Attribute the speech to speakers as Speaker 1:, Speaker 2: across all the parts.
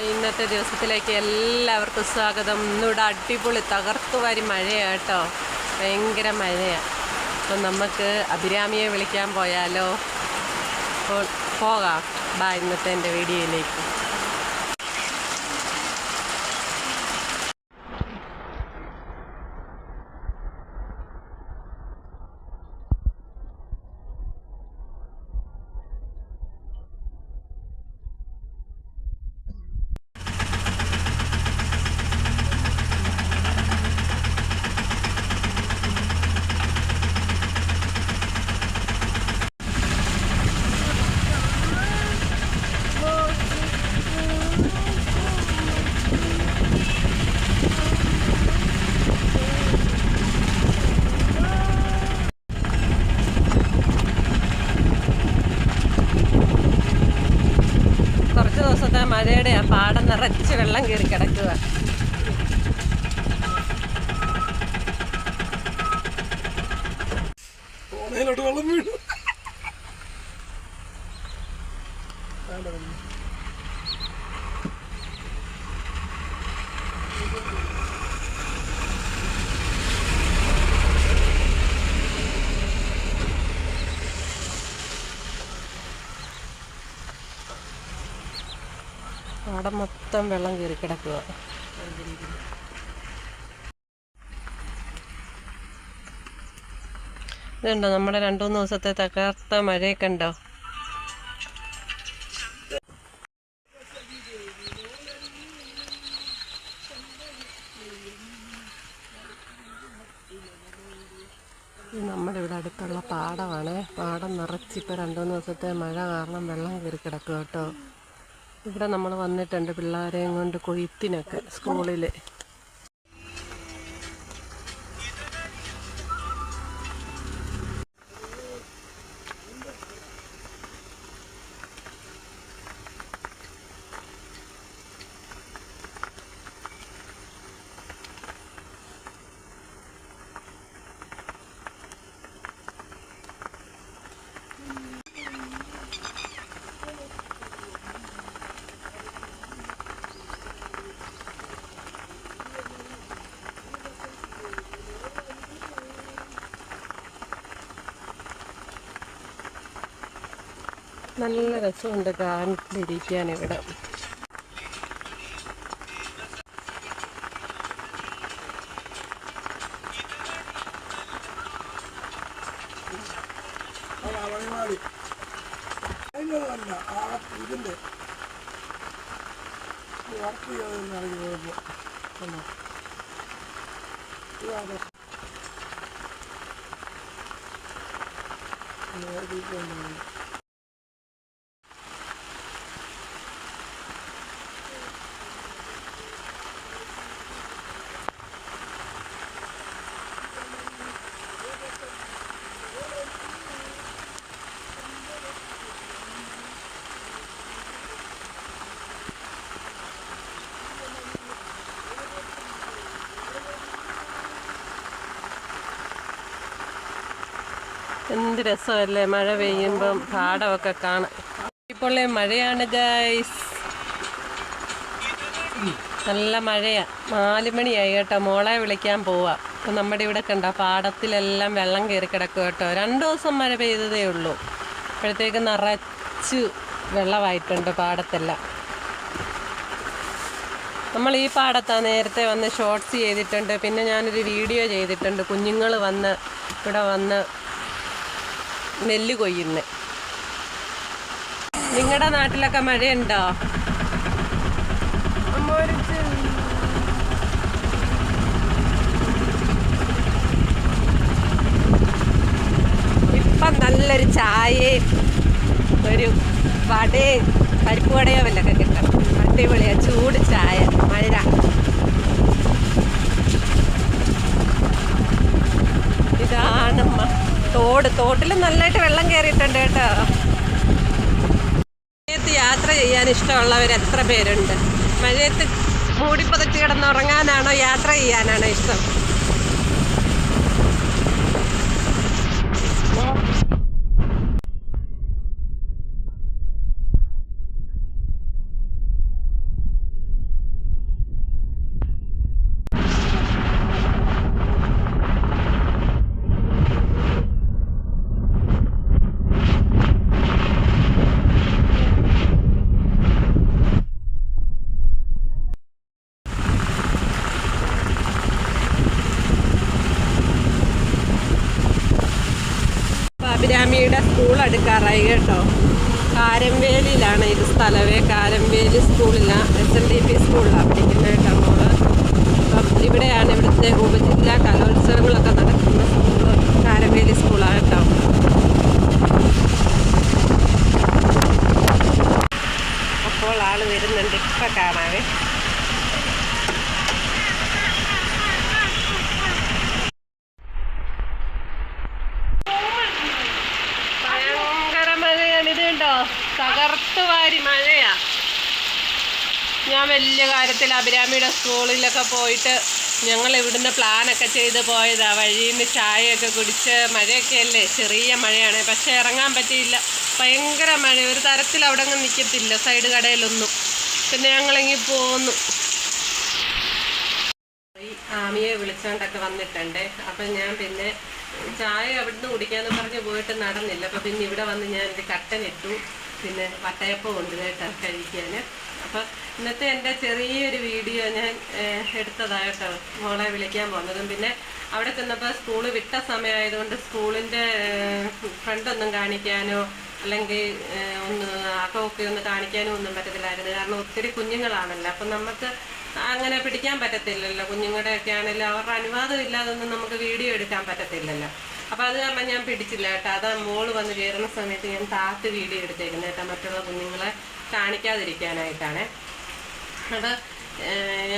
Speaker 1: ഇന്നത്തെ ദിവസത്തിലേക്ക് എല്ലാവർക്കും സ്വാഗതം. ഇന്നിവിടെ അടിപൊളി തകർത്തുവാരി കേട്ടോ. ഭയങ്കര മഴയാണ് അപ്പം നമുക്ക് അഭിരാമിയെ വിളിക്കാൻ പോയാലോ. പോകാം. ബാ ഇന്നത്തെ എന്റെ വീഡിയോയിലേക്ക്. ദിവസത്തെ മഴയുടെ ആ പാടം നിറച്ച് വെള്ളം കയറി കിടക്കുക.
Speaker 2: വെള്ളം വീണു.
Speaker 1: പാടം മൊത്തം വെള്ളം കയറി കിടക്കുക ഇതുണ്ടോ നമ്മുടെ രണ്ടു മൂന്ന് ദിവസത്തെ തകർത്ത മഴയൊക്കെ ഉണ്ടോ നമ്മുടെ ഇവിടെ അടുത്തുള്ള പാടമാണ്. പാടം നിറച്ചിപ്പോൾ രണ്ടു മൂന്ന് ദിവസത്തെ മഴ കാരണം വെള്ളം കയറി കിടക്കുക കേട്ടോ. ഇവിടെ നമ്മൾ വന്നിട്ടുണ്ട് പിള്ളേരെയും കൊണ്ട് കൊയ്ത്തിനൊക്കെ സ്കൂളിൽ നല്ല രസമുണ്ട് കാണിലിരിക്കാൻ ഇവിടെ.
Speaker 2: ഇതിന്റെ വർക്ക് ചെയ്യാതെ
Speaker 1: എന്ത് രസമല്ലേ? മഴ പെയ്യുമ്പം പാടമൊക്കെ കാണാം ഇപ്പോൾ മഴയാണ് ഗൈസ് നല്ല മഴയാ. നാല് മണിയായി കേട്ടോ. മോളെ വിളിക്കാൻ പോവാ. ഇപ്പൊ നമ്മുടെ ഇവിടെ കണ്ട പാടത്തിലെല്ലാം വെള്ളം കയറി കിടക്കും കേട്ടോ. രണ്ട് ദിവസം മഴ പെയ്തതേ ഉള്ളൂ. അപ്പോഴത്തേക്ക് നിറച്ച് വെള്ളമായിട്ടുണ്ട് പാടത്തെല്ലാം. നമ്മൾ ഈ പാടത്താണ് നേരത്തെ വന്ന് ഷോർട്സ് ചെയ്തിട്ടുണ്ട്. പിന്നെ ഞാനൊരു വീഡിയോ ചെയ്തിട്ടുണ്ട്. കുഞ്ഞുങ്ങൾ വന്ന് ഇവിടെ വന്ന് നെല്ല് കൊയ്യുന്നത് നിങ്ങളുടെ നാട്ടിലൊക്കെ മഴയുണ്ടോ? ഇപ്പം നല്ലൊരു ചായയും ഒരു വടയും പരിപ്പ് വടയോ വല്ലൊക്കെ കിട്ടണം. അടിപൊളിയാ ചൂട് ചായ മഴ ഇതാണ് മ- തോട് തോട്ടിൽ നന്നായിട്ട് വെള്ളം കയറിയിട്ടുണ്ട് കേട്ടോ. മഴയത്ത് യാത്ര ചെയ്യാൻ ഇഷ്ടമുള്ളവർ എത്ര പേരുണ്ട്? മഴയത്ത് മൂടിപ്പതച്ച് കിടന്നുറങ്ങാനാണോ യാത്ര ചെയ്യാനാണോ ഇഷ്ടം? അഭിരാമിയുടെ സ്കൂൾ അടുക്കാറായി കേട്ടോ. കാരംവേലിയിലാണ് ഇത് സ്ഥലമേ. കാരംവേലി സ്കൂളിലാണ് എസ് എൻ ഡി പി സ്കൂളിലാണ് പഠിക്കുന്നത് കേട്ടോ മോൾ. അപ്പം ഇവിടെയാണ് ഇവിടുത്തെ ഉപജില്ലാ കലോത്സവങ്ങളൊക്കെ നടക്കുന്ന സ്കൂൾ കാരംവേലി സ്കൂളാണ് കേട്ടോ. അപ്പോൾ ആൾ വരുന്നുണ്ട് ഇപ്പം കാണാവേ ഭയങ്കര മഴയാണ് ഇത് കണ്ടോ തകർത്ത് വാരി മഴയാ. ഞാൻ വലിയ കാര്യത്തിൽ അഭിരാമിയുടെ സ്കൂളിലൊക്കെ പോയിട്ട് ഞങ്ങൾ ഇവിടുന്ന് പ്ലാനൊക്കെ ചെയ്ത് പോയതാ. വഴിയിൽ നിന്ന് ചായയൊക്കെ കുടിച്ച് മഴയൊക്കെ അല്ലേ? ചെറിയ മഴയാണ്. പക്ഷേ ഇറങ്ങാൻ പറ്റിയില്ല. ഭയങ്കര മഴ. ഒരു തരത്തിൽ അവിടെ അങ്ങ് നിൽക്കത്തില്ല സൈഡ് കടയിലൊന്നും. പിന്നെ ഞങ്ങളിങ്ങി പോന്നു. ആമിയെ വിളിച്ചോണ്ടൊക്കെ വന്നിട്ടുണ്ട്. അപ്പം ഞാൻ പിന്നെ ചായ അവിടുന്ന് കുടിക്കാന്ന് പറഞ്ഞ് പോയിട്ട് നടന്നില്ല. അപ്പം പിന്നെ ഇവിടെ വന്ന് ഞാൻ എന്റെ കട്ടൻ ഇട്ടു. പിന്നെ വട്ടയപ്പം ഉണ്ട് കേട്ടോ കഴിക്കാൻ. അപ്പം ഇന്നത്തെ എന്റെ ചെറിയൊരു വീഡിയോ ഞാൻ എടുത്തതായിട്ടോ. മോളെ വിളിക്കാൻ പോകുന്നതും പിന്നെ അവിടെ ചെന്നപ്പോൾ സ്കൂൾ വിട്ട സമയമായതുകൊണ്ട് സ്കൂളിന്റെ ഫ്രണ്ടൊന്നും കാണിക്കാനോ അല്ലെങ്കിൽ ഒന്ന് അകമൊക്കെ ഒന്ന് കാണിക്കാനോ ഒന്നും പറ്റത്തില്ലായിരുന്നു. കാരണം ഒത്തിരി കുഞ്ഞുങ്ങളാണല്ലോ. അപ്പം നമുക്ക് അങ്ങനെ പിടിക്കാൻ പറ്റത്തില്ലല്ലോ. കുഞ്ഞുങ്ങളുടെയൊക്കെ ആണെങ്കിലും അവരുടെ അനുവാദം ഇല്ലാതൊന്നും നമുക്ക് വീഡിയോ എടുക്കാൻ പറ്റത്തില്ലല്ലോ. അപ്പോൾ അത് കാരണം ഞാൻ പിടിച്ചില്ല കേട്ടോ. അതാ മോൾ വന്ന് കയറുന്ന സമയത്ത് ഞാൻ താത്ത് വീഡിയോ എടുത്തേക്കുന്നത് കേട്ടോ. മറ്റുള്ള കുഞ്ഞുങ്ങളെ കാണിക്കാതിരിക്കാനായിട്ടാണ്. അത്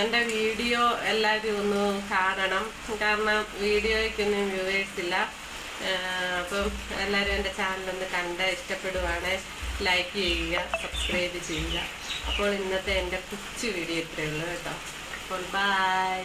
Speaker 1: എന്റെ വീഡിയോ എല്ലാവരും ഒന്ന് കാണണം. കാരണം വീഡിയോയ്ക്കൊന്നും വ്യൂവേഴ്സ് ഇല്ല. അപ്പം എല്ലാവരും എന്റെ ചാനലൊന്ന് കണ്ട് ഇഷ്ടപ്പെടുവാണ് ലൈക്ക് ചെയ്യുക സബ്സ്ക്രൈബ് ചെയ്യുക. അപ്പോൾ ഇന്നത്തെ എന്റെ കൊച്ചു വീഡിയോ ഇത്രയേ ഉള്ളൂ കേട്ടോ. അപ്പോൾ ബൈ